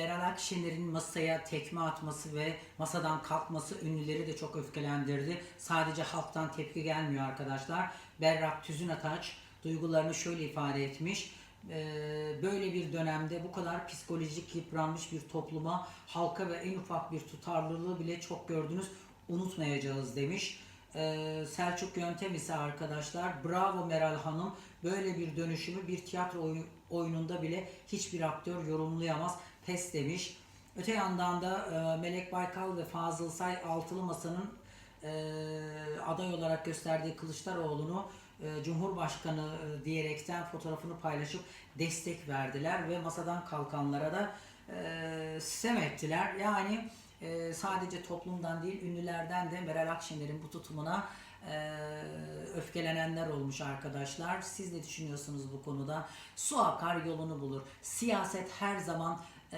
Meral Akşener'in masaya tekme atması ve masadan kalkması ünlüleri de çok öfkelendirdi. Sadece halktan tepki gelmiyor arkadaşlar. Berrak Tüzün Ataç duygularını şöyle ifade etmiş. Ee, böyle bir dönemde bu kadar psikolojik yıpranmış bir topluma halka ve en ufak bir tutarlılığı bile çok gördünüz unutmayacağız demiş. Ee, Selçuk Yöntem ise arkadaşlar bravo Meral Hanım böyle bir dönüşümü bir tiyatro oy- oyununda bile hiçbir aktör yorumlayamaz pes demiş. Öte yandan da e, Melek Baykal ve Fazıl Say Altılı Masa'nın e, aday olarak gösterdiği Kılıçdaroğlu'nu e, Cumhurbaşkanı e, diyerekten fotoğrafını paylaşıp destek verdiler ve masadan kalkanlara da e, sistem ettiler. Yani e, sadece toplumdan değil ünlülerden de Meral Akşener'in bu tutumuna e, öfkelenenler olmuş arkadaşlar. Siz ne düşünüyorsunuz bu konuda? Su akar yolunu bulur. Siyaset her zaman